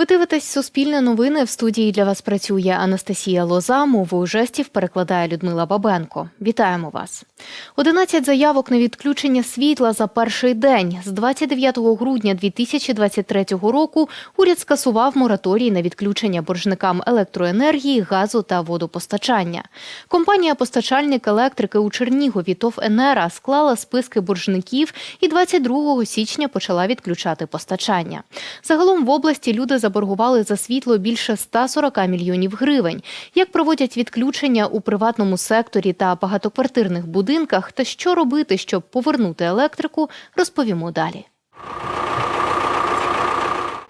Ви дивитесь Суспільне новини. В студії для вас працює Анастасія Лоза. Мовою жестів перекладає Людмила Бабенко. Вітаємо вас. 11 заявок на відключення світла за перший день. З 29 грудня 2023 року уряд скасував мораторій на відключення боржникам електроенергії, газу та водопостачання. Компанія постачальник електрики у Чернігові ТОВ Енера склала списки боржників і 22 січня почала відключати постачання. Загалом в області люди заборгували за світло більше 140 мільйонів гривень. Як проводять відключення у приватному секторі та багатоквартирних будинках, та що робити, щоб повернути електрику, розповімо далі.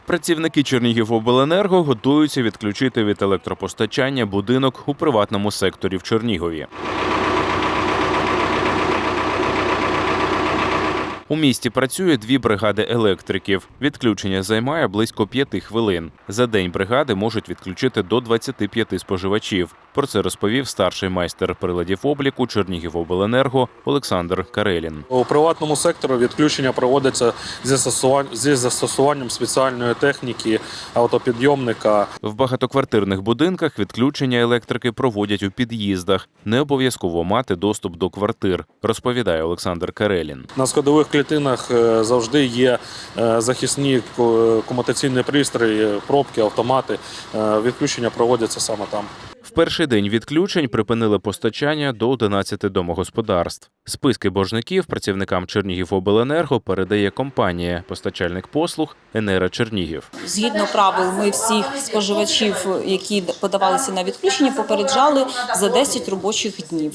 Працівники Чернігівобленерго готуються відключити від електропостачання будинок у приватному секторі в Чернігові. У місті працює дві бригади електриків. Відключення займає близько п'яти хвилин. За день бригади можуть відключити до 25 споживачів. Про це розповів старший майстер приладів обліку Чернігівобленерго Олександр Карелін. У приватному секторі відключення проводиться зі застосуванням спеціальної техніки автопідйомника. В багатоквартирних будинках відключення електрики проводять у під'їздах. Не обов'язково мати доступ до квартир, розповідає Олександр Карелін. На сходових клітинах е, завжди є е, захисні комутаційні пристрої, пробки, автомати. Е, Відключення проводяться саме там. В перший день відключень припинили постачання до 11 домогосподарств. Списки боржників працівникам Чернігівобленерго передає компанія постачальник послуг Енера Чернігів. Згідно правил, ми всіх споживачів, які подавалися на відключення, попереджали за 10 робочих днів.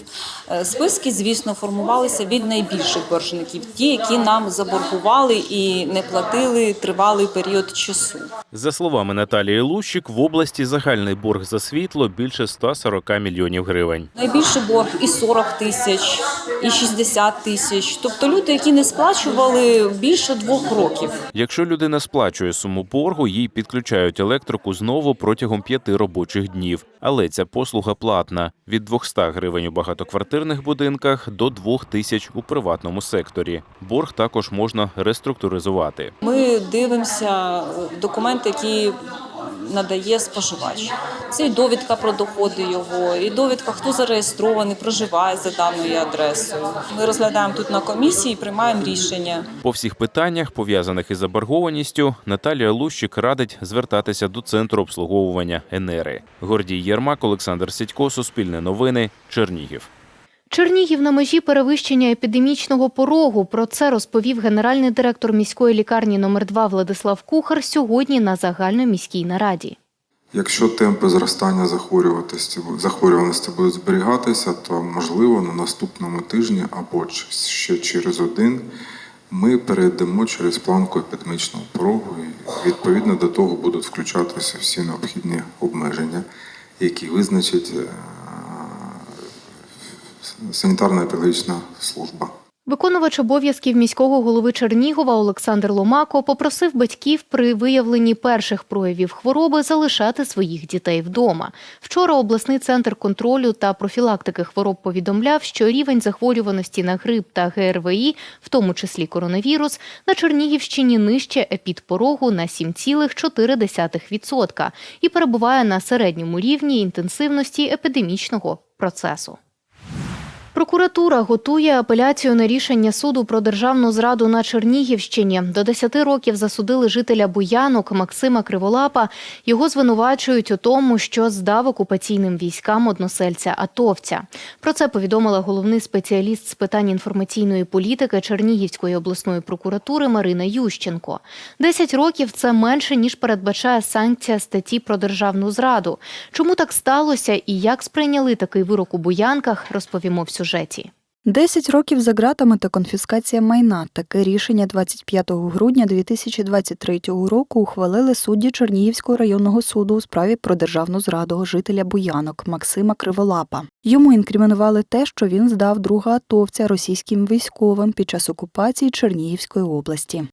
Е, Списки, звісно, формувалися від найбільших боржників, ті, які нам заборгували і не платили тривалий період часу. За словами Наталії Лущик, в області загальний борг за світло більше 140 мільйонів гривень. Найбільший борг і 40 тисяч, і 60 тисяч. Тобто люди, які не сплачували більше двох років. Якщо людина сплачує суму боргу, їй підключають електрику знову протягом п'яти робочих днів. Але ця послуга платна від 200 гривень у багатоквартирних будинках до 2000 тисяч у приватному секторі. Борг також можна реструктуризувати. Ми дивимося е, документи, які надає споживач. Це і довідка про доходи його, і довідка, хто зареєстрований, проживає за даною адресою. Ми розглядаємо тут на комісії, і приймаємо рішення. По всіх питаннях, пов'язаних із заборгованістю, Наталія Лущик радить звертатися до центру обслуговування Енери. Гордій Єрмак, Олександр Сідько, Суспільне новини, Чернігів. Чернігів на межі перевищення епідемічного порогу. Про це розповів генеральний директор міської лікарні номер 2 Владислав Кухар сьогодні на загальноміській нараді. Якщо темпи зростання захворюваності, захворюваності будуть зберігатися, то можливо на наступному тижні або ще через один ми перейдемо через планку епідемічного порогу, і відповідно до того будуть включатися всі необхідні обмеження, які визначить е, санітарна епідемічна служба. Виконувач обов'язків міського голови Чернігова Олександр Ломако попросив батьків при виявленні перших проявів хвороби залишати своїх дітей вдома. Вчора обласний центр контролю та профілактики хвороб повідомляв, що рівень захворюваності на грип та ГРВІ, в тому числі коронавірус, на Чернігівщині нижче епідпорогу на 7,4% і перебуває на середньому рівні інтенсивності епідемічного процесу. Прокуратура готує апеляцію на рішення суду про державну зраду на Чернігівщині. До 10 років засудили жителя Буянок Максима Криволапа. Його звинувачують у тому, що здав окупаційним військам односельця атовця. Про це повідомила головний спеціаліст з питань інформаційної політики Чернігівської обласної прокуратури Марина Ющенко. 10 років це менше ніж передбачає санкція статті про державну зраду. Чому так сталося і як сприйняли такий вирок у Буянках, розповімо в сюжеті. 10 років за ґратами та конфіскація майна. Таке рішення 25 грудня 2023 року ухвалили судді Чернігівського районного суду у справі про державну зраду жителя Буянок Максима Криволапа. Йому інкримінували те, що він здав друга атовця російським військовим під час окупації Чернігівської області.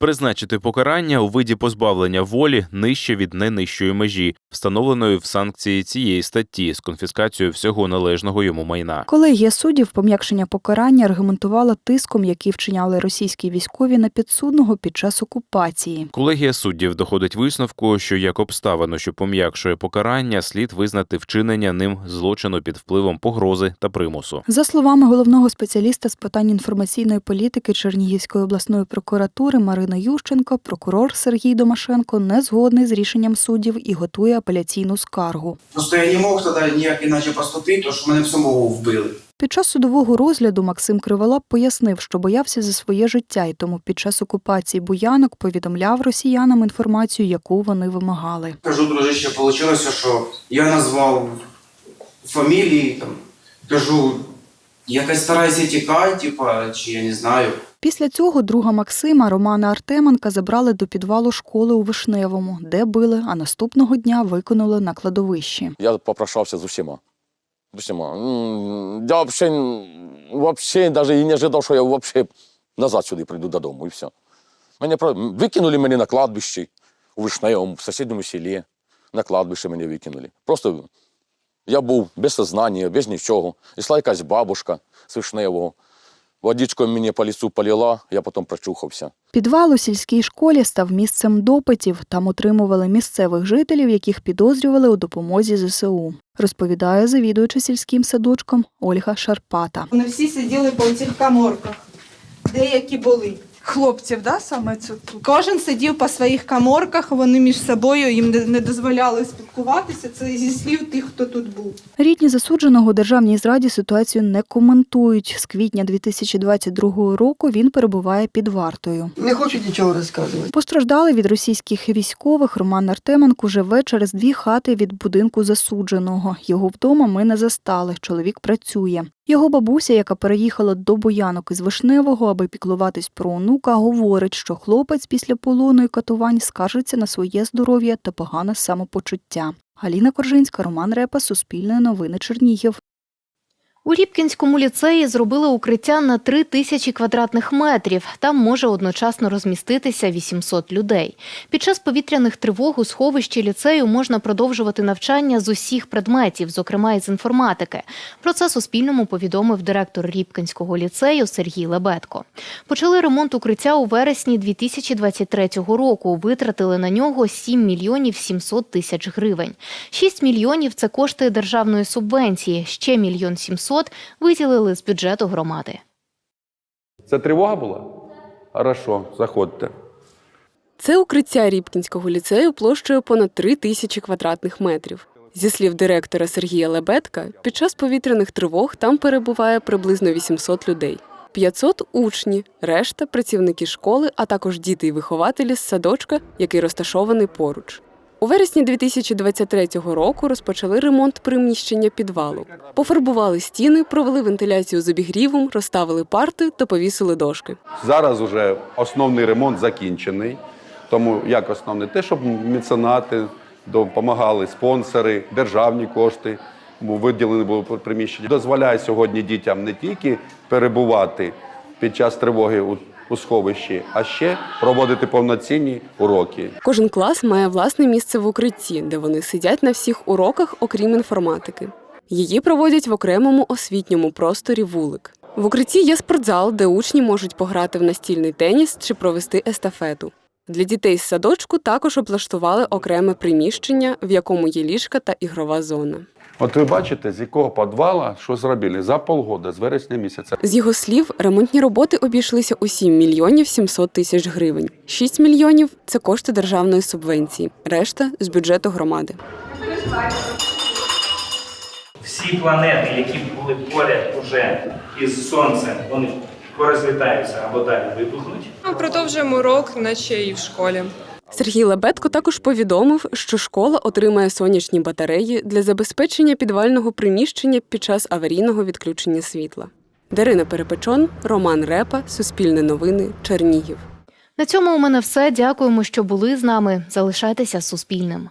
Призначити покарання у виді позбавлення волі нижче від найнижчої межі, встановленої в санкції цієї статті з конфіскацією всього належного йому майна. Колегія суддів пом'якшення покарання аргументувала тиском, який вчиняли російські військові на підсудного під час окупації. Колегія суддів доходить висновку, що як обставину, що пом'якшує покарання, слід визнати вчинення ним злочину під впливом погрози та примусу. За словами головного спеціаліста з питань інформаційної політики Чернігівської обласної прокуратури Марина Ющенко, прокурор Сергій Домашенко не згодний з рішенням суддів і готує апеляційну скаргу. Просто я не мог тоді ніяк іначе поступити, тому що мене б самого вбили. Під час судового розгляду Максим Криволап пояснив, що боявся за своє життя, і тому під час окупації Буянок повідомляв росіянам інформацію, яку вони вимагали. Кажу, дружище, вийшло, що я назвав фамілії, там, кажу, якось старайся тікати, типа, чи я не знаю. Після цього друга Максима Романа Артеменка забрали до підвалу школи у Вишневому, де били, а наступного дня виконали на кладовищі. Я попрошався з усіма. Усіма. Я взагалі, даже і не ожидав, що я вообще назад сюди прийду додому і все. Мене викинули мене на кладбищі у Вишневому, в сусідньому селі. На кладбище мене викинули. Просто я був без сознання, без нічого. Ішла якась бабушка з Вишневого. Водичкою мені по лісу поліла, я потім прочухався. Підвал у сільській школі став місцем допитів. Там отримували місцевих жителів, яких підозрювали у допомозі ЗСУ. Розповідає завідуюча сільським садочком Ольга Шарпата. Вони всі сиділи по цих каморках, деякі були. Хлопців, да, саме це тут? Кожен сидів по своїх каморках, вони між собою їм не- не дозволяли спілкуватися. Це зі слів тих, хто тут був. Рідні засудженого у державній зраді ситуацію не коментують. З квітня 2022 року він перебуває під вартою. Не хочу нічого розказувати. Постраждали від російських військових Роман Артеменко живе через дві хати від будинку засудженого. Його вдома ми не застали. Чоловік працює. Його бабуся, яка переїхала до Боянок із Вишневого, аби піклуватись про онука, говорить, що хлопець після полону і катувань скаржиться на своє здоров'я та погане самопочуття. Галіна Коржинська, Роман Репа, Суспільне новини Чернігів. У Рібкінському ліцеї зробили укриття на 3 тисячі квадратних метрів. Там може одночасно розміститися 800 людей. Під час повітряних тривог у сховищі ліцею можна продовжувати навчання з усіх предметів, зокрема із інформатики. Про це Суспільному повідомив директор Рібкінського ліцею Сергій Лебедко. Почали ремонт укриття у вересні 2023 року. Витратили на нього 7 мільйонів 700 тисяч гривень. 6 мільйонів це кошти державної субвенції. Ще мільйон 700 виділили з бюджету громади. Це тривога була? Хорошо, заходьте. Це укриття Рібкінського ліцею площею понад 3 тисячі квадратних метрів. Зі слів директора Сергія Лебедка, під час повітряних тривог там перебуває приблизно 800 людей. 500 – учні, решта – працівники школи, а також діти і вихователі з садочка, який розташований поруч. У вересні 2023 року розпочали ремонт приміщення підвалу. Пофарбували стіни, провели вентиляцію з обігрівом, розставили парти та повісили дошки. Зараз уже основний ремонт закінчений. Тому як основне, те, щоб меценати допомагали, спонсори, державні кошти, виділені були приміщення. Дозволяє сьогодні дітям не тільки перебувати під час тривоги у, у сховищі, а ще проводити повноцінні уроки. Кожен клас має власне місце в укритті, де вони сидять на всіх уроках, окрім інформатики. Її проводять в окремому освітньому просторі вулик. В укритті є спортзал, де учні можуть пограти в настільний теніс чи провести естафету. Для дітей з садочку також облаштували окреме приміщення, в якому є ліжка та ігрова зона. От ви бачите, з якого підвала що зробили за полгода, з вересня місяця. З його слів, ремонтні роботи обійшлися у 7 мільйонів 700 тисяч гривень. 6 мільйонів це кошти державної субвенції, решта з бюджету громади. всі планети, які були поряд уже із сонцем, вони порозлітаються або далі вибухнуть. Ми продовжуємо урок, наче і в школі. Сергій Лебедко також повідомив, що школа отримає сонячні батареї для забезпечення підвального приміщення під час аварійного відключення світла. Дарина Перепечон, Роман Репа, Суспільне новини, Чернігів. На цьому у мене все. Дякуємо, що були з нами. Залишайтеся з Суспільним.